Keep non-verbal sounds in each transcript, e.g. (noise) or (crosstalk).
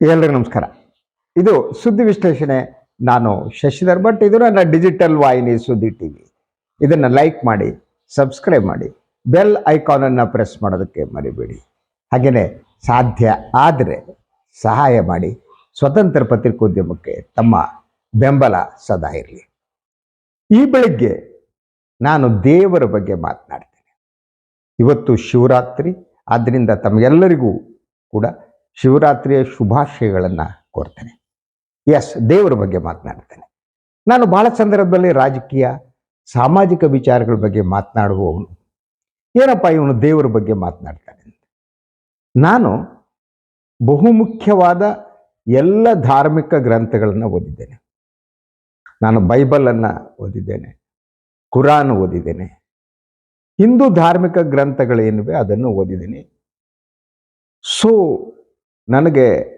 ಎಲ್ರಿಗೂ ನಮಸ್ಕಾರ. ಇದು ಸುದ್ದಿ ವಿಶ್ಲೇಷಣೆ. ನಾನು ಶಶಿಧರ್ ಭಟ್ ಇದು ನನ್ನ ಡಿಜಿಟಲ್ ವಾಹಿನಿ ಸುದ್ದಿ ಟಿವಿ. ಇದನ್ನು ಲೈಕ್ ಮಾಡಿ ಸಬ್ಸ್ಕ್ರೈಬ್ ಮಾಡಿ ಬೆಲ್ ಐಕಾನನ್ನು ಪ್ರೆಸ್ ಮಾಡೋದಕ್ಕೆ ಮರಿಬೇಡಿ. ಹಾಗೆಯೇ ಸಾಧ್ಯ ಆದರೆ ಸಹಾಯ ಮಾಡಿ, ಸ್ವತಂತ್ರ ಪತ್ರಿಕೋದ್ಯಮಕ್ಕೆ ತಮ್ಮ ಬೆಂಬಲ ಸದಾ ಇರಲಿ. ಈ ಬೆಳಿಗ್ಗೆ ನಾನು ದೇವರ ಬಗ್ಗೆ ಮಾತನಾಡ್ತೇನೆ. ಇವತ್ತು ಶಿವರಾತ್ರಿ ಆದ್ದರಿಂದ ತಮಗೆಲ್ಲರಿಗೂ ಕೂಡ ಶಿವರಾತ್ರಿಯ ಶುಭಾಶಯಗಳನ್ನು ಕೋರ್ತೇನೆ. ಎಸ್ ದೇವರ ಬಗ್ಗೆ ಮಾತನಾಡ್ತೇನೆ. ನಾನು ಭಾಳ ಸಂದರ್ಭದಲ್ಲಿ ರಾಜಕೀಯ, ಸಾಮಾಜಿಕ ವಿಚಾರಗಳ ಬಗ್ಗೆ ಮಾತನಾಡುವವನು. ಏನಪ್ಪ ಇವನು ದೇವರ ಬಗ್ಗೆ ಮಾತನಾಡ್ತಾನೆ ನಾನು ಬಹುಮುಖ್ಯವಾದ ಎಲ್ಲ ಧಾರ್ಮಿಕ ಗ್ರಂಥಗಳನ್ನು ಓದಿದ್ದೇನೆ. ನಾನು ಬೈಬಲನ್ನು ಓದಿದ್ದೇನೆ, ಕುರಾನ್ ಓದಿದ್ದೇನೆ, ಹಿಂದೂ ಧಾರ್ಮಿಕ ಗ್ರಂಥಗಳೇನಿವೆ ಅದನ್ನು ಓದಿದ್ದೀನಿ. ಸೊ ನನಗೆ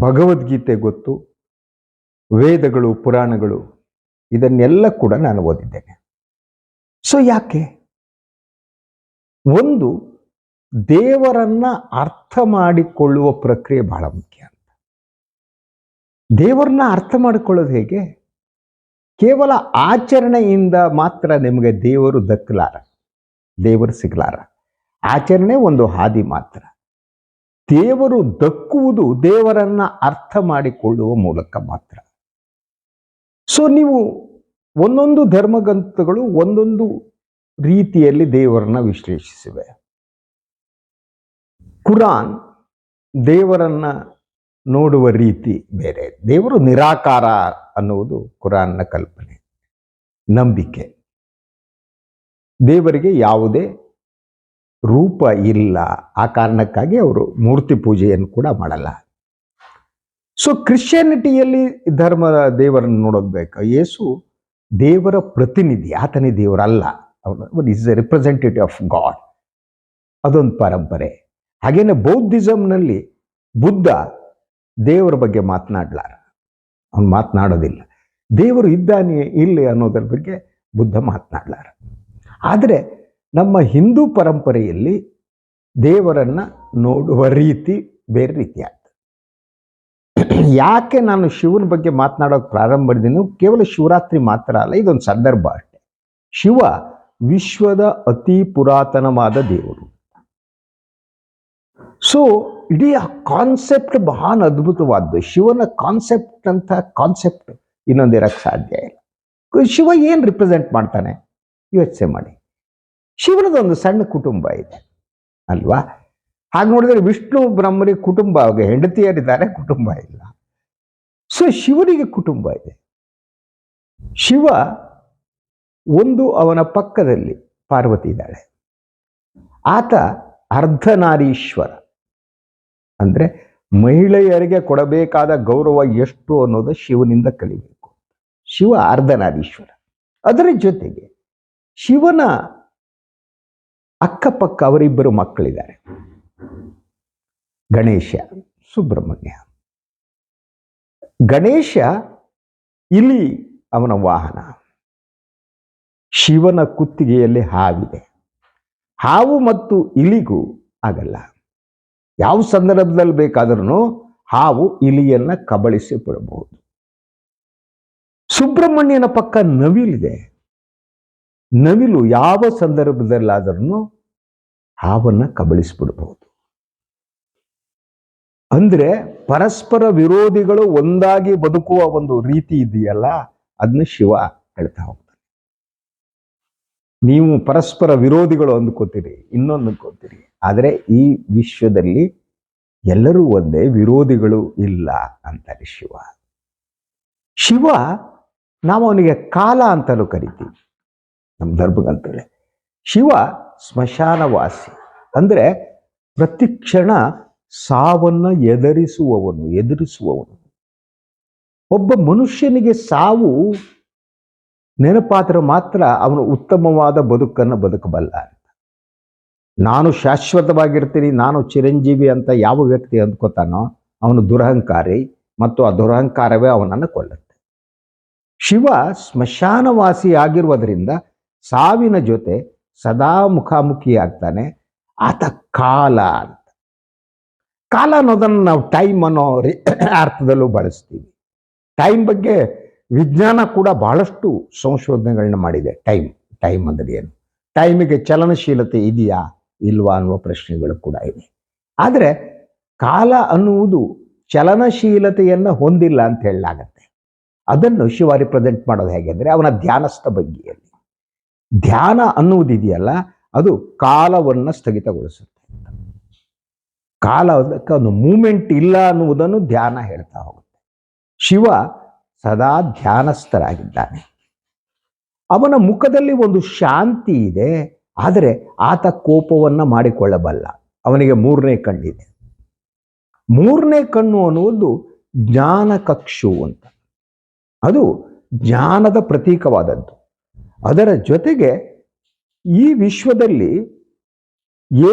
ಭಗವದ್ಗೀತೆ ಗೊತ್ತು, ವೇದಗಳು, ಪುರಾಣಗಳು, ಇದನ್ನೆಲ್ಲ ಕೂಡ ನಾನು ಓದಿದ್ದೇನೆ. ಸೊ ಯಾಕೆ? ಒಂದು, ದೇವರನ್ನ ಅರ್ಥ ಮಾಡಿಕೊಳ್ಳುವ ಪ್ರಕ್ರಿಯೆ ಬಹಳ ಮುಖ್ಯ ಅಂತ. ದೇವರನ್ನ ಅರ್ಥ ಮಾಡಿಕೊಳ್ಳೋದು ಹೇಗೆ? ಕೇವಲ ಆಚರಣೆಯಿಂದ ಮಾತ್ರ ನಿಮಗೆ ದೇವರು ದಕ್ಕಲಾರ ದೇವರು ಸಿಗಲಾರ. ಆಚರಣೆ ಒಂದು ಹಾದಿ ಮಾತ್ರ. ದೇವರು ದಕ್ಕುವುದು ದೇವರನ್ನ ಅರ್ಥ ಮಾಡಿಕೊಳ್ಳುವ ಮೂಲಕ ಮಾತ್ರ. ಸೊ ನೀವು ಒಂದೊಂದು ಧರ್ಮಗ್ರಂಥಗಳು ಒಂದೊಂದು ರೀತಿಯಲ್ಲಿ ದೇವರನ್ನ ವಿಶ್ಲೇಷಿಸಿವೆ. ಕುರಾನ್ ದೇವರನ್ನ ನೋಡುವ ರೀತಿ ಬೇರೆ, ದೇವರು ನಿರಾಕಾರ ಅನ್ನುವುದು ಕುರಾನ್ನ ಕಲ್ಪನೆ, ನಂಬಿಕೆ. ದೇವರಿಗೆ ಯಾವುದೇ ರೂಪ ಇಲ್ಲ. ಆ ಕಾರಣಕ್ಕಾಗಿ ಅವರು ಮೂರ್ತಿ ಪೂಜೆಯನ್ನು ಕೂಡ ಮಾಡಲ್ಲ. ಸೊ ಕ್ರಿಶ್ಚಿಯಾನಿಟಿಯಲ್ಲಿ ಧರ್ಮ ದೇವರನ್ನು ನೋಡೋದು ಬೇಕು. ಯೇಸು ದೇವರ ಪ್ರತಿನಿಧಿ, ಆತನೇ ದೇವರಲ್ಲ. ಅವನು is a representative of God ಅದೊಂದು ಪರಂಪರೆ. ಹಾಗೇನೆ ಬೌದ್ಧಿಸಮ್ನಲ್ಲಿ ಬುದ್ಧ ದೇವರ ಬಗ್ಗೆ ಮಾತನಾಡ್ಲಾರ. ಅವನು ಮಾತನಾಡೋದಿಲ್ಲ. ದೇವರು ಇದ್ದಾನೆ, ಇಲ್ಲಿ ಅನ್ನೋದ್ರ ಬಗ್ಗೆ ಬುದ್ಧ ಮಾತನಾಡ್ಲಾರ. ಆದರೆ ನಮ್ಮ ಹಿಂದೂ ಪರಂಪರೆಯಲ್ಲಿ ದೇವರನ್ನ ನೋಡುವ ರೀತಿ ಬೇರೆ ರೀತಿ ಆಗ್ತದೆ ಯಾಕೆ ನಾನು ಶಿವನ ಬಗ್ಗೆ ಮಾತನಾಡೋಕೆ ಪ್ರಾರಂಭ ಮಾಡಿದ್ದೀನಿ ಕೇವಲ ಶಿವರಾತ್ರಿ ಮಾತ್ರ ಅಲ್ಲ, ಇದೊಂದು ಸಂದರ್ಭ ಅಷ್ಟೆ. ಶಿವ ವಿಶ್ವದ ಅತಿ ಪುರಾತನವಾದ ದೇವರು. ಸೊ ಇಡೀ ಆ ಕಾನ್ಸೆಪ್ಟ್ ಬಹಳ ಅದ್ಭುತವಾದ್ದು. ಶಿವನ ಕಾನ್ಸೆಪ್ಟ್ ಅಂತ ಕಾನ್ಸೆಪ್ಟ್ ಇನ್ನೊಂದಿರಕ್ಕೆ ಸಾಧ್ಯ ಇಲ್ಲ. ಶಿವ ಏನು ರಿಪ್ರೆಸೆಂಟ್ ಮಾಡ್ತಾನೆ? ಯೋಚನೆ ಮಾಡಿ. ಶಿವನದೊಂದು ಸಣ್ಣ ಕುಟುಂಬ ಇದೆ, ಅಲ್ವಾ? ಹಾಗೆ ನೋಡಿದ್ರೆ ವಿಷ್ಣು ಬ್ರಹ್ಮರಿಗೆ ಕುಟುಂಬ ಹೆಂಡತಿಯರಿದ್ದಾರೆ, ಕುಟುಂಬ ಇಲ್ಲ. ಸೊ ಶಿವನಿಗೆ ಕುಟುಂಬ ಇದೆ. ಶಿವ ಒಂದು ಅವನ ಪಕ್ಕದಲ್ಲಿ ಪಾರ್ವತಿ ಇದ್ದಾಳೆ. ಆತ ಅರ್ಧನಾರೀಶ್ವರ. ಅಂದ್ರೆ ಮಹಿಳೆಯರಿಗೆ ಕೊಡಬೇಕಾದ ಗೌರವ ಎಷ್ಟು ಅನ್ನೋದು ಶಿವನಿಂದ ಕಲಿಬೇಕು. ಶಿವ ಅರ್ಧನಾರೀಶ್ವರ. ಅದರ ಜೊತೆಗೆ ಶಿವನ ಅಕ್ಕಪಕ್ಕ ಅವರಿಬ್ಬರು ಮಕ್ಕಳಿದ್ದಾರೆ. ಗಣೇಶ, ಸುಬ್ರಹ್ಮಣ್ಯ. ಗಣೇಶ ಇಲಿ ಅವನ ವಾಹನ. ಶಿವನ ಕುತ್ತಿಗೆಯಲ್ಲಿ ಹಾವಿದೆ. ಹಾವು ಮತ್ತು ಇಲಿಗೂ ಆಗಲ್ಲ. ಯಾವ ಸಂದರ್ಭದಲ್ಲಿ ಬೇಕಾದ್ರೂ ಹಾವು ಇಲಿಯನ್ನ ಕಬಳಿಸಿ ಬಿಡಬಹುದು ಸುಬ್ರಹ್ಮಣ್ಯನ ಪಕ್ಕ ನವಿಲಿದೆ. ನವಿಲು ಯಾವ ಸಂದರ್ಭದಲ್ಲಾದರೂ ಹಾವನ್ನ ಕಬಳಿಸ್ಬಿಡ್ಬಹುದು. ಅಂದ್ರೆ ಪರಸ್ಪರ ವಿರೋಧಿಗಳು ಒಂದಾಗಿ ಬದುಕುವ ಒಂದು ರೀತಿ ಇದೆಯಲ್ಲ ಅದನ್ನ ಶಿವ ಹೇಳ್ತಾ ಹೋಗ್ತಾನೆ. ನೀವು ಪರಸ್ಪರ ವಿರೋಧಿಗಳು ಅಂದ್ಕೋತೀರಿ, ಇನ್ನೊಂದು ಅಂದ್ಕೋತೀರಿ, ಆದರೆ ಈ ವಿಶ್ವದಲ್ಲಿ ಎಲ್ಲರೂ ಒಂದೇ ವಿರೋಧಿಗಳು ಇಲ್ಲ ಅಂತಾರೆ ಶಿವ. ಶಿವ ನಾವು ಅವನಿಗೆ ಕಾಲ ಅಂತಲೂ ಕರಿತೀವಿ. ನಮ್ಮ ಧರ್ಮಗಂತೇಳಿ ಶಿವ ಸ್ಮಶಾನವಾಸಿ. ಅಂದ್ರೆ ಪ್ರತಿ ಕ್ಷಣ ಸಾವನ್ನ ಎದುರಿಸುವವನು ಎದುರಿಸುವವನು. ಒಬ್ಬ ಮನುಷ್ಯನಿಗೆ ಸಾವು ನೆನಪಾದ್ರೆ ಮಾತ್ರ ಅವನು ಉತ್ತಮವಾದ ಬದುಕನ್ನು ಬದುಕಬಲ್ಲ ಅಂತ. ನಾನು ಶಾಶ್ವತವಾಗಿರ್ತೀನಿ, ನಾನು ಚಿರಂಜೀವಿ ಅಂತ ಯಾವ ವ್ಯಕ್ತಿ ಅಂದ್ಕೋತಾನೋ, ಅವನು ದುರಹಂಕಾರಿ ಮತ್ತು ಆ ದುರಹಂಕಾರವೇ ಅವನನ್ನು ಕೊಲ್ಲುತ್ತೆ. ಶಿವ ಸ್ಮಶಾನವಾಸಿ ಆಗಿರುವುದರಿಂದ ಸಾವಿನ ಜೊತೆ ಸದಾ ಮುಖಾಮುಖಿ ಆಗ್ತಾನೆ ಆತ ಕಾಲ ಅಂತ. ಕಾಲ ಅನ್ನೋದನ್ನು ನಾವು ಟೈಮ್ ಅನ್ನೋ (coughs) ಅರ್ಥದಲ್ಲೂ ಬಳಸ್ತೀವಿ. ಟೈಮ್ ಬಗ್ಗೆ ವಿಜ್ಞಾನ ಕೂಡ ಬಹಳಷ್ಟು ಸಂಶೋಧನೆಗಳನ್ನ ಮಾಡಿದೆ ಟೈಮ್ ಟೈಮ್ ಅಂದರೆ ಏನು ಟೈಮಿಗೆ ಚಲನಶೀಲತೆ ಇದೆಯಾ ಇಲ್ವಾ ಅನ್ನುವ ಪ್ರಶ್ನೆಗಳು ಕೂಡ ಇವೆ. ಆದರೆ ಕಾಲ ಅನ್ನುವುದು ಚಲನಶೀಲತೆಯನ್ನು ಹೊಂದಿಲ್ಲ ಅಂತ ಹೇಳಲಾಗತ್ತೆ. ಅದನ್ನು ಶಿವ ರಿಪ್ರೆಸೆಂಟ್ ಮಾಡೋದು ಹೇಗೆ ಅಂದರೆ ಅವನ ಧ್ಯಾನಸ್ಥ ಬಗ್ಗೆಯಲ್ಲಿ ಧ್ಯಾನ ಅನ್ನುವುದಿದೆಯಲ್ಲ, ಅದು ಕಾಲವನ್ನು ಸ್ಥಗಿತಗೊಳಿಸುತ್ತೆ. ಕಾಲ ಒಂದು ಮೂಮೆಂಟ್ ಇಲ್ಲ ಅನ್ನುವುದನ್ನು ಧ್ಯಾನ ಹೇಳ್ತಾ ಹೋಗುತ್ತೆ. ಶಿವ ಸದಾ ಧ್ಯಾನಸ್ಥರಾಗಿದ್ದಾನೆ. ಅವನ ಮುಖದಲ್ಲಿ ಒಂದು ಶಾಂತಿ ಇದೆ, ಆದರೆ ಆತ ಕೋಪವನ್ನ ಮಾಡಿಕೊಳ್ಳಬಲ್ಲ. ಅವನಿಗೆ ಮೂರನೇ ಕಣ್ಣಿದೆ. ಮೂರನೇ ಕಣ್ಣು ಅನ್ನುವುದು ಜ್ಞಾನ ಕಕ್ಷು ಅಂತ. ಅದು ಜ್ಞಾನದ ಪ್ರತೀಕವಾದದ್ದು. ಅದರ ಜೊತೆಗೆ ಈ ವಿಶ್ವದಲ್ಲಿ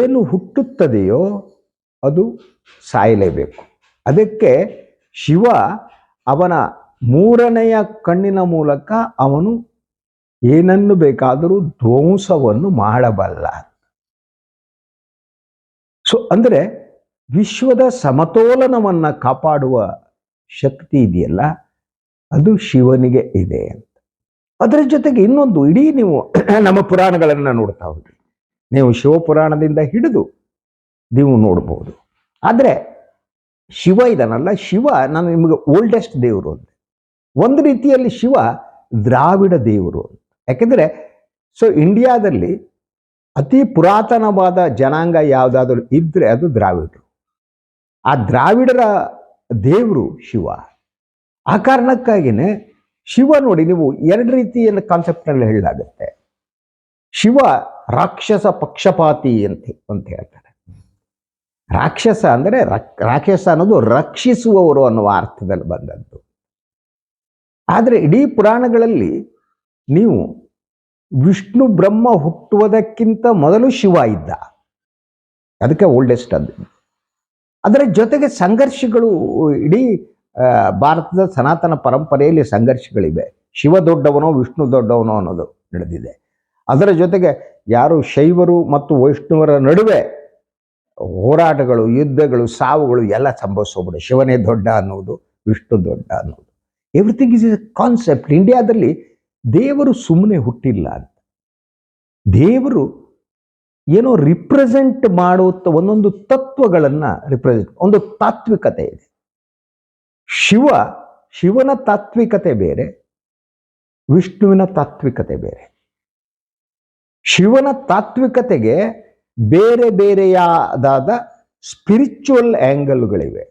ಏನು ಹುಟ್ಟುತ್ತದೆಯೋ ಅದು ಸಾಯಲೇಬೇಕು. ಅದಕ್ಕೆ ಶಿವ ಅವನ ಮೂರನೆಯ ಕಣ್ಣಿನ ಮೂಲಕ ಅವನು ಏನನ್ನು ಬೇಕಾದರೂ ಧ್ವಂಸವನ್ನು ಮಾಡಬಲ್ಲ. ಸೊ ಅಂದರೆ ವಿಶ್ವದ ಸಮತೋಲನವನ್ನು ಕಾಪಾಡುವ ಶಕ್ತಿ ಇದೆಯಲ್ಲ? ಅದು ಶಿವನಿಗೆ ಇದೆ ಅಂತ. ಅದರ ಜೊತೆಗೆ ಇನ್ನೊಂದು, ಇಡೀ ನೀವು (clears throat) ನಮ್ಮ ಪುರಾಣಗಳನ್ನು ನೋಡ್ತಾ ಹೋಗಿ. ನೀವು ಶಿವಪುರಾಣದಿಂದ ಹಿಡಿದು ನೀವು ನೋಡ್ಬೋದು. ಆದರೆ, ಶಿವ ಇದನ್ನಲ್ಲ ಶಿವ ನಾನು ನಿಮಗೆ ಓಲ್ಡೆಸ್ಟ್ ದೇವರು ಅಂತ ಒಂದು ರೀತಿಯಲ್ಲಿ ಶಿವ ದ್ರಾವಿಡ ದೇವರು ಅಂತ. ಯಾಕೆಂದರೆ ಸೊ ಇಂಡಿಯಾದಲ್ಲಿ ಅತಿ ಪುರಾತನವಾದ ಜನಾಂಗ ಯಾವುದಾದ್ರೂ ಇದ್ದರೆ ಅದು ದ್ರಾವಿಡರು. ಆ ದ್ರಾವಿಡರ ದೇವರು ಶಿವ. ಆ ಕಾರಣಕ್ಕಾಗಿಯೇ ಶಿವ ನೋಡಿ ನೀವು ಎರಡು ರೀತಿಯ ಕಾನ್ಸೆಪ್ಟ್ನಲ್ಲಿ ಹೇಳಲಾಗುತ್ತೆ ಶಿವ ರಾಕ್ಷಸ ಪಕ್ಷಪಾತಿ ಅಂತ ಅಂತ ಹೇಳ್ತಾರೆ. ರಾಕ್ಷಸ ಅಂದರೆ ರಾಕ್ಷಸ ಅನ್ನೋದು ರಕ್ಷಿಸುವವರು ಅನ್ನುವ ಅರ್ಥದಲ್ಲಿ ಬಂದದ್ದು. ಆದರೆ ಇಡೀ ಪುರಾಣಗಳಲ್ಲಿ ನೀವು ವಿಷ್ಣು ಬ್ರಹ್ಮ ಹುಟ್ಟುವುದಕ್ಕಿಂತ ಮೊದಲು ಶಿವ ಇದ್ದ. ಅದಕ್ಕೆ ಓಲ್ಡೆಸ್ಟ್ ಅದು. ಅದರ ಜೊತೆಗೆ ಸಂಘರ್ಷಗಳು ಇಡೀ ಭಾರತದ ಸನಾತನ ಪರಂಪರೆಯಲ್ಲಿ ಸಂಘರ್ಷಗಳಿವೆ. ಶಿವ ದೊಡ್ಡವನೋ, ವಿಷ್ಣು ದೊಡ್ಡವನೋ ಅನ್ನೋದು ನಡೆದಿದೆ. ಅದರ ಜೊತೆಗೆ ಯಾರು ಶೈವರು ಮತ್ತು ವೈಷ್ಣವರ ನಡುವೆ ಹೋರಾಟಗಳು, ಯುದ್ಧಗಳು, ಸಾವುಗಳು ಎಲ್ಲ ಸಂಭವಿಸೋಗ್ಬಿಡು ಶಿವನೇ ದೊಡ್ಡ ಅನ್ನೋದು, ವಿಷ್ಣು ದೊಡ್ಡ ಅನ್ನೋದು. ಎವ್ರಿಥಿಂಗ್ ಇಸ್ ಇಸ್ ಕಾನ್ಸೆಪ್ಟ್ ಇಂಡಿಯಾದಲ್ಲಿ ದೇವರು ಸುಮ್ಮನೆ ಹುಟ್ಟಿಲ್ಲ ಅಂತ. ದೇವರು ಏನೋ ರಿಪ್ರೆಸೆಂಟ್ ಮಾಡುತ್ತ ಒಂದೊಂದು ತತ್ವಗಳನ್ನು ರಿಪ್ರೆಸೆಂಟ್ ಒಂದು ತಾತ್ವಿಕತೆ ಇದೆ. ಶಿವ, ಶಿವನ ತಾತ್ವಿಕತೆ ಬೇರೆ, ವಿಷ್ಣುವಿನ ತಾತ್ವಿಕತೆ ಬೇರೆ. ಶಿವನ ತಾತ್ವಿಕತೆಗೆ ಬೇರೆ ಬೇರೆಯಾದ spiritual ಆ್ಯಂಗಲ್ಗಳಿವೆ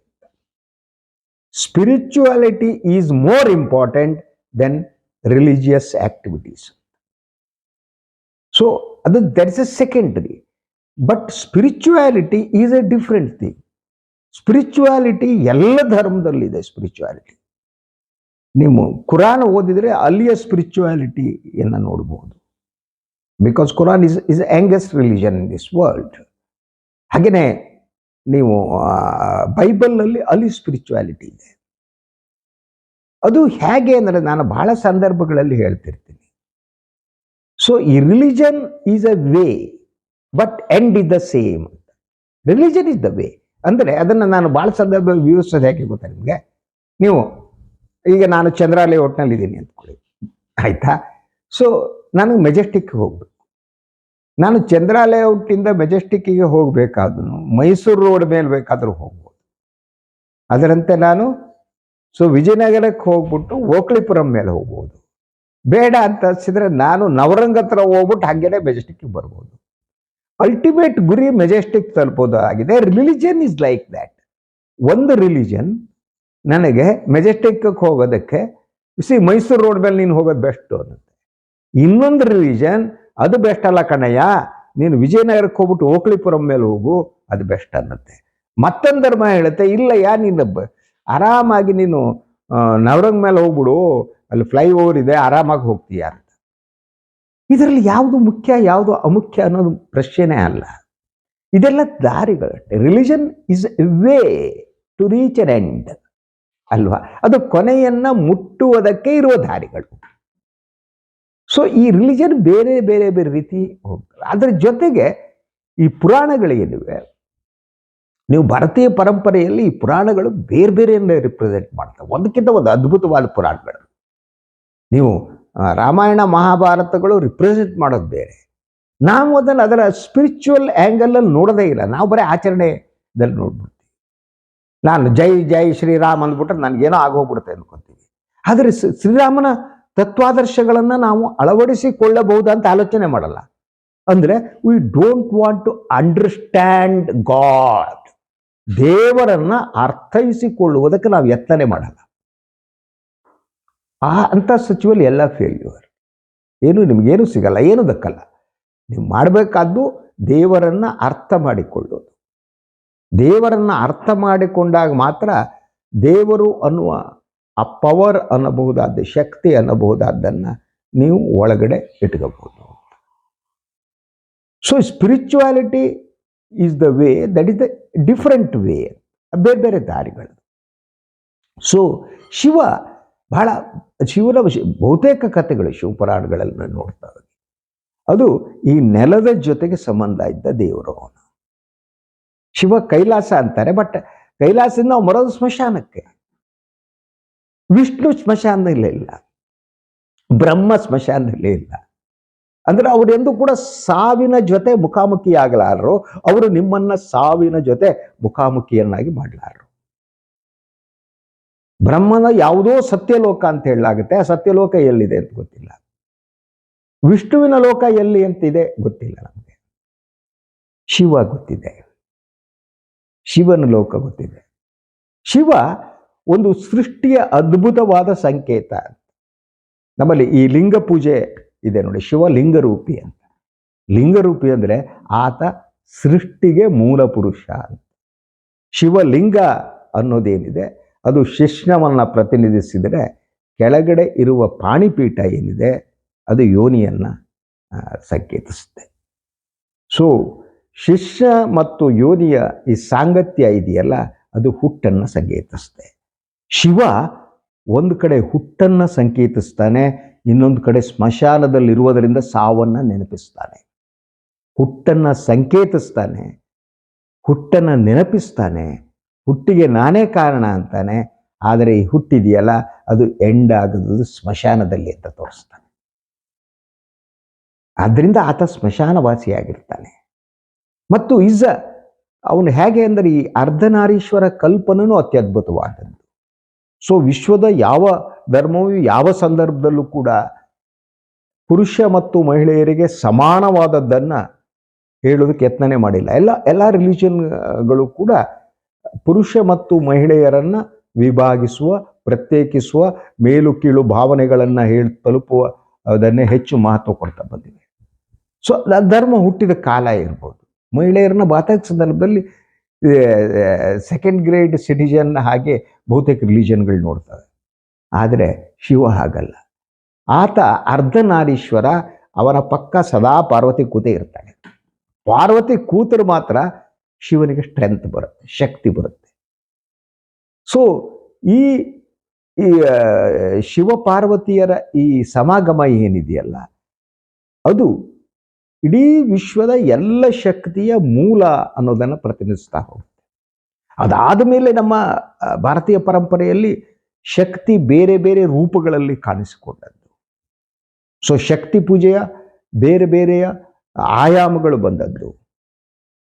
spirituality is more important than religious activities so ಅದು that's a secondary but spirituality is a different thing spirituality ಎಲ್ಲ ಧರ್ಮದಲ್ಲಿದೆ ಸ್ಪಿರಿಚುವಾಲಿಟಿ. ನೀವು ಕುರಾನ್ ಓದಿದರೆ ಅಲ್ಲಿಯ ಸ್ಪಿರಿಚುವಾಲಿಟಿಯನ್ನು ನೋಡಬಹುದು because Quran is is youngest religion in this world ಹಾಗೆಯೇ ನೀವು ಬೈಬಲ್ನಲ್ಲಿ ಅಲ್ಲಿ ಸ್ಪಿರಿಚುವಾಲಿಟಿ ಇದೆ. ಅದು ಹೇಗೆ ಅಂದರೆ ನಾನು ಬಹಳ ಸಂದರ್ಭಗಳಲ್ಲಿ ಹೇಳ್ತಿರ್ತೀನಿ. ಸೊ ಈ religion is a way but end is the same religion is the way ಅಂದರೆ ಅದನ್ನು ನಾನು ಭಾಳ ಸಂದರ್ಭ ವಿವರಿಸೋದು ಯಾಕೆ ಗೊತ್ತಾ ನಿಮಗೆ? ನೀವು, ಈಗ ನಾನು ಚಂದ್ರಾಲಯ ಒಟ್ಟಿನಲ್ಲಿ ಇದ್ದೀನಿ ಅಂದ್ಕೊಳ್ಳಿ. ಆಯಿತಾ? ಸೊ ನಾನು ಮೆಜೆಸ್ಟಿಕ್ ಹೋಗಬೇಕು. ನಾನು ಚಂದ್ರಾಲಯ ಔಟಿಂದ ಮೆಜೆಸ್ಟಿಕ್ಕಿಗೆ ಹೋಗಬೇಕಾದ್ರೂ ಮೈಸೂರು ರೋಡ್ ಮೇಲೆ ಬೇಕಾದರೂ ಹೋಗ್ಬೋದು. ಅದರಂತೆ ನಾನು ಸೊ ವಿಜಯನಗರಕ್ಕೆ ಹೋಗ್ಬಿಟ್ಟು ಓಕ್ಳಿಪುರಂ ಮೇಲೆ ಹೋಗ್ಬೋದು. ಬೇಡ ಅಂತ ಅನ್ಸಿದ್ರೆ ನಾನು ನವರಂಗ ಹತ್ರ ಹೋಗ್ಬಿಟ್ಟು ಹಾಗೇನೆ ಮೆಜೆಸ್ಟಿಕ್ಕಿಗೆ ಬರ್ಬೋದು. ಅಲ್ಟಿಮೇಟ್ ಗುರಿ ಮೆಜೆಸ್ಟಿಕ್ ತಲುಪೋದು ಆಗಿದೆ. ರಿಲಿಜನ್ ಇಸ್ ಲೈಕ್ ದ್ಯಾಟ್ ಒಂದು ರಿಲಿಜನ್ ನನಗೆ ಮೆಜೆಸ್ಟಿಕ್ ಹೋಗೋದಕ್ಕೆ ಸಿ ಮೈಸೂರು ರೋಡ್ ಮೇಲೆ ನೀನು ಹೋಗೋದು ಬೆಸ್ಟ್ ಅನ್ನುತ್ತೆ. ಇನ್ನೊಂದು ರಿಲಿಜನ್ ಅದು ಬೆಸ್ಟ್ ಅಲ್ಲ ಕಣಯ್ಯ, ನೀನು ವಿಜಯನಗರಕ್ಕೆ ಹೋಗ್ಬಿಟ್ಟು ಓಕ್ಳಿಪುರಂ ಮೇಲೆ ಹೋಗು, ಅದು ಬೆಸ್ಟ್ ಅನ್ನತ್ತೆ. ಮತ್ತೊಂದು ಧರ್ಮ ಹೇಳುತ್ತೆ, ಇಲ್ಲಯ್ಯ, ನೀನು ಆರಾಮಾಗಿ ನೀನು ನವರಂಗ್ ಮೇಲೆ ಹೋಗ್ಬಿಡು, ಅಲ್ಲಿ ಫ್ಲೈ ಓವರ್ ಇದೆ, ಆರಾಮಾಗಿ ಹೋಗ್ತೀಯ ಇದರಲ್ಲಿ ಯಾವುದು ಮುಖ್ಯ, ಯಾವುದು ಅಮುಖ್ಯ ಅನ್ನೋದು ಪ್ರಶ್ನೆನೇ ಅಲ್ಲ. ಇದೆಲ್ಲ ದಾರಿಗಳು religion is a way to reach an end ಅಲ್ವಾ? ಅದು ಕೊನೆಯನ್ನ ಮುಟ್ಟುವುದಕ್ಕೆ ಇರುವ ದಾರಿಗಳು. ಸೊ ಈ ರಿಲಿಜನ್ ಬೇರೆ ಬೇರೆ ಬೇರೆ ರೀತಿ ಹೋಗ್ತದೆ. ಅದರ ಜೊತೆಗೆ ಈ ಪುರಾಣಗಳೇನಿವೆ ನೀವು ಭಾರತೀಯ ಪರಂಪರೆಯಲ್ಲಿ ಈ ಪುರಾಣಗಳು ಬೇರೆ ಬೇರೆಯನ್ನು ರಿಪ್ರೆಸೆಂಟ್ ಮಾಡ್ತವೆ. ಒಂದಕ್ಕಿಂತ ಒಂದು ಅದ್ಭುತವಾದ ಪುರಾಣಗಳು. ನೀವು ರಾಮಾಯಣ ಮಹಾಭಾರತಗಳು ರಿಪ್ರೆಸೆಂಟ್ ಮಾಡೋದು ಬೇರೆ. ನಾವು ಅದನ್ನು ಅದರ ಸ್ಪಿರಿಚುವಲ್ ಆ್ಯಂಗಲಲ್ಲಿ ನೋಡೋದೇ ಇಲ್ಲ. ನಾವು ಬರೀ ಆಚರಣೆದಲ್ಲಿ ನೋಡ್ಬಿಡ್ತೀವಿ. ನಾನು ಜೈ ಜೈ ಶ್ರೀರಾಮ್ ಅಂದ್ಬಿಟ್ರೆ ನನಗೇನೋ ಆಗೋಗ್ಬಿಡುತ್ತೆ ಅನ್ಕೊತೀವಿ. ಆದರೆ ಶ್ರೀ- ಶ್ರೀರಾಮನ ತತ್ವಾದರ್ಶಗಳನ್ನು ನಾವು ಅಳವಡಿಸಿಕೊಳ್ಳಬಹುದಂತ ಆಲೋಚನೆ ಮಾಡಲ್ಲ. ಅಂದರೆ we don't want to understand God ದೇವರನ್ನು ಅರ್ಥೈಸಿಕೊಳ್ಳುವುದಕ್ಕೆ ನಾವು ಯತ್ನನೆ ಮಾಡಲ್ಲ. ಆ ಅಂಥ ಸಚಿವಲ್ಲಿ ಎಲ್ಲ ಫೇಲ್ಯೂರ್ ಏನು ನಿಮಗೇನು ಸಿಗಲ್ಲ, ಏನು ದಕ್ಕಲ್ಲ. ನೀವು ಮಾಡಬೇಕಾದ್ದು ದೇವರನ್ನು ಅರ್ಥ ಮಾಡಿಕೊಳ್ಳೋದು. ದೇವರನ್ನು ಅರ್ಥ ಮಾಡಿಕೊಂಡಾಗ ಮಾತ್ರ ದೇವರು ಅನ್ನುವ ಆ ಪವರ್ ಅನ್ನಬಹುದಾದ ಶಕ್ತಿ ಅನ್ನಬಹುದಾದ್ದನ್ನು ನೀವು ಒಳಗಡೆ ಇಟ್ಕೋಬಹುದು so spirituality is the way that is the different way ಬೇರೆ ಬೇರೆ ದಾರಿಗಳು. ಸೊ ಶಿವ ಬಹಳ ಶಿವನ ವಿಷ- ಬಹುತೇಕ ಕಥೆಗಳು ಶಿವಪುರಾಣಗಳಲ್ಲಿ ನೋಡ್ತಾ. ಅದು ಈ ನೆಲದ ಜೊತೆಗೆ ಸಂಬಂಧ ಇದ್ದ ದೇವರು ಅವನು. ಶಿವ ಕೈಲಾಸ ಅಂತಾರೆ, ಬಟ್ ಕೈಲಾಸದಿಂದ ನಾವು ಮರದ ಸ್ಮಶಾನಕ್ಕೆ. ವಿಷ್ಣು ಸ್ಮಶಾನದಲ್ಲೇ ಇಲ್ಲ. ಬ್ರಹ್ಮ ಸ್ಮಶಾನದಲ್ಲೇ ಇಲ್ಲ. ಅಂದ್ರೆ ಅವರೆಂದು ಕೂಡ ಸಾವಿನ ಜೊತೆ ಮುಖಾಮುಖಿ ಆಗಲಾರರು ಅವರು ನಿಮ್ಮನ್ನ ಸಾವಿನ ಜೊತೆ ಮುಖಾಮುಖಿಯನ್ನಾಗಿ ಮಾಡಲಾರರು. ಬ್ರಹ್ಮನ ಯಾವುದೋ ಸತ್ಯಲೋಕ ಅಂತ ಹೇಳಲಾಗುತ್ತೆ. ಆ ಸತ್ಯಲೋಕ ಎಲ್ಲಿದೆ ಅಂತ ಗೊತ್ತಿಲ್ಲ. ವಿಷ್ಣುವಿನ ಲೋಕ ಎಲ್ಲಿ ಅಂತಿದೆ ಗೊತ್ತಿಲ್ಲ ನಮಗೆ. ಶಿವ ಗೊತ್ತಿದೆ. ಶಿವನ ಲೋಕ ಗೊತ್ತಿದೆ. ಶಿವ ಒಂದು ಸೃಷ್ಟಿಯ ಅದ್ಭುತವಾದ ಸಂಕೇತ ನಮ್ಮಲ್ಲಿ ಈ ಲಿಂಗ ಪೂಜೆ ಇದೆ ನೋಡಿ ಶಿವ ಲಿಂಗರೂಪಿ ಅಂತ. ಲಿಂಗರೂಪಿ ಅಂದರೆ ಆತ ಸೃಷ್ಟಿಗೆ ಮೂಲ ಪುರುಷ ಅಂತ. ಶಿವಲಿಂಗ ಅನ್ನೋದೇನಿದೆ? ಅದು ಶಿಷ್ಣವನ್ನು ಪ್ರತಿನಿಧಿಸಿದರೆ ಕೆಳಗಡೆ ಇರುವ ಪಾಣಿಪೀಠ ಏನಿದೆ, ಅದು ಯೋನಿಯನ್ನು ಸಂಕೇತಿಸುತ್ತೆ. ಸೊ ಶಿಷ್ಯ ಮತ್ತು ಯೋನಿಯ ಈ ಸಾಂಗತ್ಯ ಇದೆಯಲ್ಲ, ಅದು ಹುಟ್ಟನ್ನು ಸಂಕೇತಿಸುತ್ತೆ. ಶಿವ ಒಂದು ಕಡೆ ಹುಟ್ಟನ್ನು ಸಂಕೇತಿಸ್ತಾನೆ, ಇನ್ನೊಂದು ಕಡೆ ಸ್ಮಶಾನದಲ್ಲಿರುವುದರಿಂದ ಸಾವನ್ನು ನೆನಪಿಸ್ತಾನೆ. ಹುಟ್ಟನ್ನು ಸಂಕೇತಿಸ್ತಾನೆ, ಹುಟ್ಟನ್ನು ನೆನಪಿಸ್ತಾನೆ ಹುಟ್ಟಿಗೆ ನಾನೇ ಕಾರಣ ಅಂತಾನೆ, ಆದರೆ ಈ ಹುಟ್ಟಿದೆಯಲ್ಲ, ಅದು ಎಂಡ್ ಆಗದು ಸ್ಮಶಾನದಲ್ಲಿ ಅಂತ ತೋರಿಸ್ತಾನೆ. ಆದ್ದರಿಂದ ಆತ ಸ್ಮಶಾನವಾಸಿಯಾಗಿರ್ತಾನೆ. ಮತ್ತು ಇಸ್ ಅವನು ಹೇಗೆ ಅಂದರೆ ಈ ಅರ್ಧನಾರೀಶ್ವರ ಕಲ್ಪನೂ ಅತ್ಯದ್ಭುತವಾದದ್ದು. ಸೊ, ವಿಶ್ವದ ಯಾವ ಧರ್ಮವು ಯಾವ ಸಂದರ್ಭದಲ್ಲೂ ಕೂಡ ಪುರುಷ ಮತ್ತು ಮಹಿಳೆಯರಿಗೆ ಸಮಾನವಾದದ್ದನ್ನು ಹೇಳೋದಕ್ಕೆ ಯತ್ನನೇ ಮಾಡಿಲ್ಲ. ಎಲ್ಲ ಎಲ್ಲ ರಿಲಿಜನ್ಗಳು ಕೂಡ ಪುರುಷ ಮತ್ತು ಮಹಿಳೆಯರನ್ನು ವಿಭಾಗಿಸುವ, ಪ್ರತ್ಯೇಕಿಸುವ, ಮೇಲು ಕೀಳು ಭಾವನೆಗಳನ್ನು ಹೇಳಿ ತಲುಪುವ ಅದನ್ನೇ ಹೆಚ್ಚು ಮಹತ್ವ ಕೊಡ್ತಾ ಬಂದಿದೆ. ಸೊ ಧರ್ಮ ಹುಟ್ಟಿದ ಕಾಲ ಇರ್ಬೋದು. ಮಹಿಳೆಯರನ್ನ ಬಾತಕ ಸಂದರ್ಭದಲ್ಲಿ ಸೆಕೆಂಡ್ ಗ್ರೇಡ್ ಸಿಟಿಜನ್ ಹಾಗೆ ಬಹುತೇಕ ರಿಲಿಜನ್ಗಳು ನೋಡ್ತವೆ. ಆದರೆ ಶಿವ ಹಾಗಲ್ಲ. ಆತ ಅರ್ಧನಾರೀಶ್ವರ ಅವನ ಪಕ್ಕ ಸದಾ ಪಾರ್ವತಿ ಕೂತೆ ಇರ್ತಾನೆ ಪಾರ್ವತಿ ಕೂತರು ಮಾತ್ರ ಶಿವನಿಗೆ ಸ್ಟ್ರೆಂತ್ ಬರುತ್ತೆ, ಶಕ್ತಿ ಬರುತ್ತೆ. ಸೊ ಈ ಈ ಶಿವ ಪಾರ್ವತಿಯರ ಈ ಸಮಾಗಮ ಏನಿದೆಯಲ್ಲ, ಅದು ಇಡೀ ವಿಶ್ವದ ಎಲ್ಲ ಶಕ್ತಿಯ ಮೂಲ ಅನ್ನೋದನ್ನು ಪ್ರತಿನಿಧಿಸ್ತಾ ಹೋಗುತ್ತೆ. ಅದಾದ ಮೇಲೆ ನಮ್ಮ ಭಾರತೀಯ ಪರಂಪರೆಯಲ್ಲಿ ಶಕ್ತಿ ಬೇರೆ ಬೇರೆ ರೂಪಗಳಲ್ಲಿ ಕಾಣಿಸಿಕೊಂಡದ್ದು. ಸೊ ಶಕ್ತಿ ಪೂಜೆಯ ಬೇರೆ ಬೇರೆಯ ಆಯಾಮಗಳು ಬಂದದ್ದು.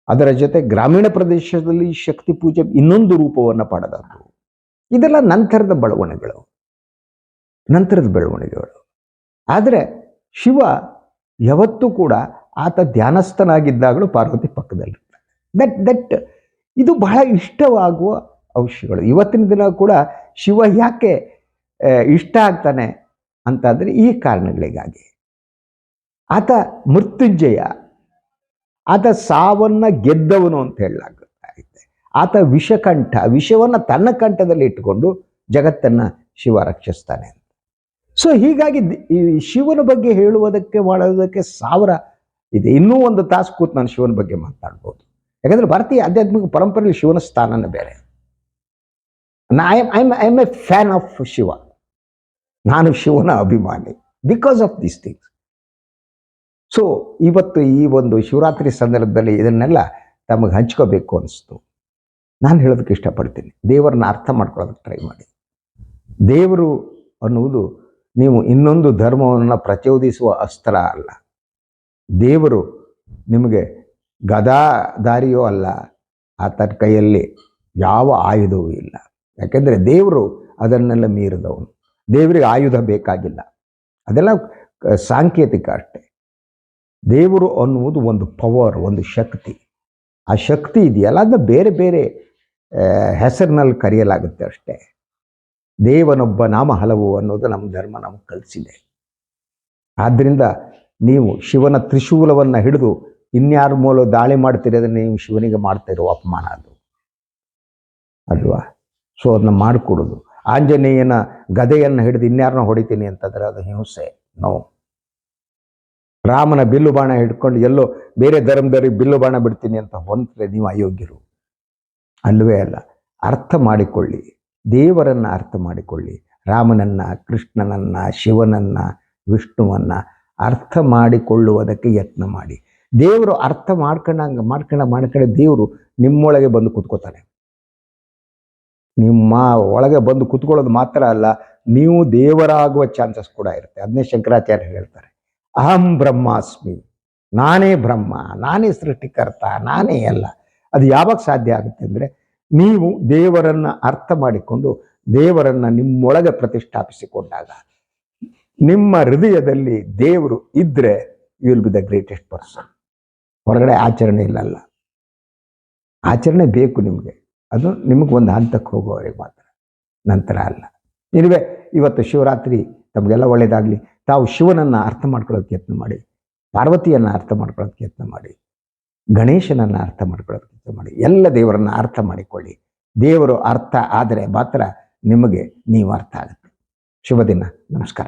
ಅದರ ಜೊತೆ ಗ್ರಾಮೀಣ ಪ್ರದೇಶದಲ್ಲಿ ಶಕ್ತಿ ಪೂಜೆ ಇನ್ನೊಂದು ರೂಪವನ್ನು ಪಡೆದದ್ದು ಇದೆಲ್ಲ ನಂತರದ ಬೆಳವಣಿಗೆಗಳು. ನಂತರದ ಬೆಳವಣಿಗೆಗಳು. ಆದರೆ ಶಿವ ಯಾವತ್ತೂ ಕೂಡ ಆತ ಧ್ಯಾನಸ್ಥನಾಗಿದ್ದಾಗಲೂ ಪಾರ್ವತಿ ಪಕ್ಕದಲ್ಲಿ ದಟ್ ದಟ್ ಇದು ಬಹಳ ಇಷ್ಟವಾಗುವ ಅಂಶಗಳು. ಇವತ್ತಿನ ದಿನ ಕೂಡ ಶಿವ ಯಾಕೆ ಇಷ್ಟ ಆಗ್ತಾನೆ ಅಂತಂದರೆ ಈ ಕಾರಣಗಳಿಗಾಗಿ. ಆತ ಮೃತ್ಯುಂಜಯ ಆತ ಸಾವನ್ನ ಗೆದ್ದವನು ಅಂತ ಹೇಳಲಾಗುತ್ತೆ ಆತ ವಿಷಕಂಠ, ವಿಷವನ್ನು ತನ್ನ ಕಂಠದಲ್ಲಿ ಇಟ್ಟುಕೊಂಡು ಜಗತ್ತನ್ನ ಶಿವ ರಕ್ಷಿಸ್ತಾನೆ ಅಂತ. ಸೊ ಹೀಗಾಗಿ ಈ ಶಿವನ ಬಗ್ಗೆ ಹೇಳುವುದಕ್ಕೆ ಮಾಡೋದಕ್ಕೆ ಸಾವಿರ ಇದೆ. ಇನ್ನೂ ಒಂದು ತಾಸು ಕೂತು ನಾನು ಶಿವನ ಬಗ್ಗೆ ಮಾತಾಡ್ಬೋದು. ಯಾಕಂದ್ರೆ ಭಾರತೀಯ ಆಧ್ಯಾತ್ಮಿಕ ಪರಂಪರೆಯಲ್ಲಿ ಶಿವನ ಸ್ಥಾನನೇ ಬೇರೆ. I I I am a fan of Shiva. ನಾನು ಶಿವನ ಅಭಿಮಾನಿ. Because of these things so ಇವತ್ತು ಈ ಒಂದು ಶಿವರಾತ್ರಿ ಸಂದರ್ಭದಲ್ಲಿ ಇದನ್ನೆಲ್ಲ ತಮಗೆ ಹಂಚ್ಕೋಬೇಕು ಅನಿಸ್ತು. ನಾನು ಹೇಳೋದಕ್ಕೆ ಇಷ್ಟಪಡ್ತೀನಿ. ದೇವರನ್ನ ಅರ್ಥ ಮಾಡ್ಕೊಳ್ಳೋದಕ್ಕೆ ಟ್ರೈ ಮಾಡಿ. ದೇವರು ಅನ್ನುವುದು ನೀವು ಇನ್ನೊಂದು ಧರ್ಮವನ್ನು ಪ್ರಚೋದಿಸುವ ಅಸ್ತ್ರ ಅಲ್ಲ. ದೇವರು ನಿಮಗೆ ಗದಾದಾರಿಯೂ ಅಲ್ಲ. ಆತನ ಕೈಯಲ್ಲಿ ಯಾವ ಆಯುಧವೂ ಇಲ್ಲ. ಯಾಕೆಂದರೆ ದೇವರು ಅದನ್ನೆಲ್ಲ ಮೀರಿದವನು. ದೇವರಿಗೆ ಆಯುಧ ಬೇಕಾಗಿಲ್ಲ. ಅದೆಲ್ಲ ಸಾಂಕೇತಿಕ ಅಷ್ಟೆ. ದೇವರು ಅನ್ನುವುದು ಒಂದು ಪವರ್ ಒಂದು ಶಕ್ತಿ. ಆ ಶಕ್ತಿ ಇದೆಯಲ್ಲ, ಅದನ್ನ ಬೇರೆ ಬೇರೆ ಹೆಸರಿನಲ್ಲಿ ಕರೆಯಲಾಗುತ್ತೆ ಅಷ್ಟೇ. ದೇವನೊಬ್ಬ ನಾಮ ಹಲವು ಅನ್ನೋದು ನಮ್ಮ ಧರ್ಮ ನಮಗೆ ಕಲಿಸಿದೆ. ಆದ್ದರಿಂದ ನೀವು ಶಿವನ ತ್ರಿಶೂಲವನ್ನು ಹಿಡಿದು ಇನ್ಯಾರ ಮೂಲ ದಾಳಿ ಮಾಡ್ತೀರಿ, ಅದನ್ನು ನೀವು ಶಿವನಿಗೆ ಮಾಡ್ತಾ ಇರೋ ಅಪಮಾನ ಅದು. ಅಲ್ವಾ? ಸೊ ಅದನ್ನ ಮಾಡಿಕೊಡೋದು. ಆಂಜನೇಯನ ಗದೆಯನ್ನು ಹಿಡಿದು ಇನ್ಯಾರನ್ನ ಹೊಡಿತೀನಿ ಅಂತಂದರೆ ಅದು ಹಿಂಸೆ ನೋವು ರಾಮನ ಬಿಲ್ಲು ಬಾಣ ಹಿಡ್ಕೊಂಡು ಎಲ್ಲೋ ಬೇರೆ ಧರ್ಮದವ್ರಿಗೆ ಬಿಲ್ಲು ಬಾಣ ಬಿಡ್ತೀನಿ ಅಂತ ಹೊಂದ್ರೆ ನೀವು ಅಯೋಗ್ಯರು. ಅಲ್ವೇ ಅಲ್ಲ, ಅರ್ಥ ಮಾಡಿಕೊಳ್ಳಿ. ದೇವರನ್ನ ಅರ್ಥ ಮಾಡಿಕೊಳ್ಳಿ. ರಾಮನನ್ನ, ಕೃಷ್ಣನನ್ನ, ಶಿವನನ್ನ, ವಿಷ್ಣುವನ್ನ ಅರ್ಥ ಮಾಡಿಕೊಳ್ಳುವುದಕ್ಕೆ ಯತ್ನ ಮಾಡಿ. ದೇವರು ಅರ್ಥ ಮಾಡ್ಕೊಂಡಂಗೆ, ಮಾಡ್ಕೊಂಡ ಮಾಡ್ಕೊಂಡ ದೇವರು ನಿಮ್ಮೊಳಗೆ ಬಂದು ಕುತ್ಕೋತಾನೆ. ನಿಮ್ಮ ಒಳಗೆ ಬಂದು ಕುತ್ಕೊಳ್ಳೋದು ಮಾತ್ರ ಅಲ್ಲ, ನೀವು ದೇವರಾಗುವ ಚಾನ್ಸಸ್ ಕೂಡ ಇರುತ್ತೆ. ಅದನ್ನೇ ಶಂಕರಾಚಾರ್ಯ ಹೇಳ್ತಾರೆ. ಅಹಂ ಬ್ರಹ್ಮಾಸ್ಮಿ. ನಾನೇ ಬ್ರಹ್ಮ, ನಾನೇ ಸೃಷ್ಟಿಕರ್ತ, ನಾನೇ ಅಲ್ಲ ಅದು ಯಾವಾಗ ಸಾಧ್ಯ ಆಗುತ್ತೆ ಅಂದರೆ ನೀವು ದೇವರನ್ನ ಅರ್ಥ ಮಾಡಿಕೊಂಡು ದೇವರನ್ನ ನಿಮ್ಮೊಳಗೆ ಪ್ರತಿಷ್ಠಾಪಿಸಿಕೊಂಡಾಗ. ನಿಮ್ಮ ಹೃದಯದಲ್ಲಿ ದೇವರು ಇದ್ರೆ you will be the greatest person ಹೊರಗಡೆ ಆಚರಣೆ ಇಲ್ಲಲ್ಲ. ಆಚರಣೆ ಬೇಕು ನಿಮಗೆ. ಅದು ನಿಮಗೆ ಒಂದು ಹಂತಕ್ಕೆ ಹೋಗುವವರಿಗೆ ಮಾತ್ರ. ನಂತರ ಅಲ್ಲ. ಇರುವೆ ಇವತ್ತು ಶಿವರಾತ್ರಿ ತಮಗೆಲ್ಲ ಒಳ್ಳೆಯದಾಗಲಿ ತಾವು ಶಿವನನ್ನು ಅರ್ಥ ಮಾಡ್ಕೊಳ್ಳೋಕೆ ಯತ್ನ ಮಾಡಿ, ಪಾರ್ವತಿಯನ್ನು ಅರ್ಥ ಮಾಡ್ಕೊಳ್ಳೋಕೆ ಯತ್ನ ಮಾಡಿ, ಗಣೇಶನನ್ನು ಅರ್ಥ ಮಾಡ್ಕೊಳ್ಳೋಕೆ ಯತ್ನ ಮಾಡಿ, ಎಲ್ಲ ದೇವರನ್ನು ಅರ್ಥ ಮಾಡಿಕೊಳ್ಳಿ. ದೇವರು ಅರ್ಥ ಆದರೆ ಮಾತ್ರ ನಿಮಗೆ ನೀವು ಅರ್ಥ ಆಗುತ್ತೆ. ಶುಭ ದಿನ ನಮಸ್ಕಾರ.